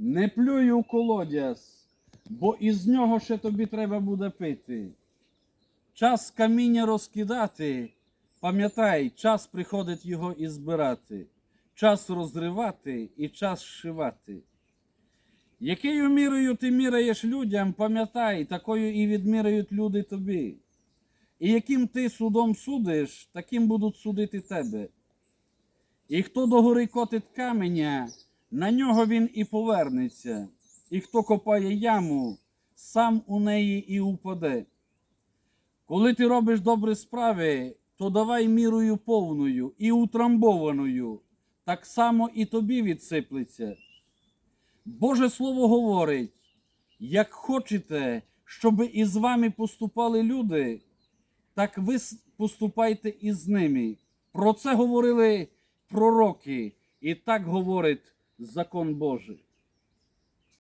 Не плюй у колодязь, бо із нього ще тобі треба буде пити. Час каміння розкидати, пам'ятай, час приходить його і збирати, час розривати і час зшивати. Якою мірою ти міряєш людям, пам'ятай, такою і відміряють люди тобі. І яким ти судом судиш, таким будуть судити тебе. І хто до гори котить каменя, на нього він і повернеться, і хто копає яму, сам у неї і упаде. Коли ти робиш добрі справи, то давай мірою повною і утрамбованою, так само і тобі відсиплеться. Боже Слово говорить: як хочете, щоб із вами поступали люди, так ви поступайте із ними. Про це говорили пророки, і так говорить закон Божий.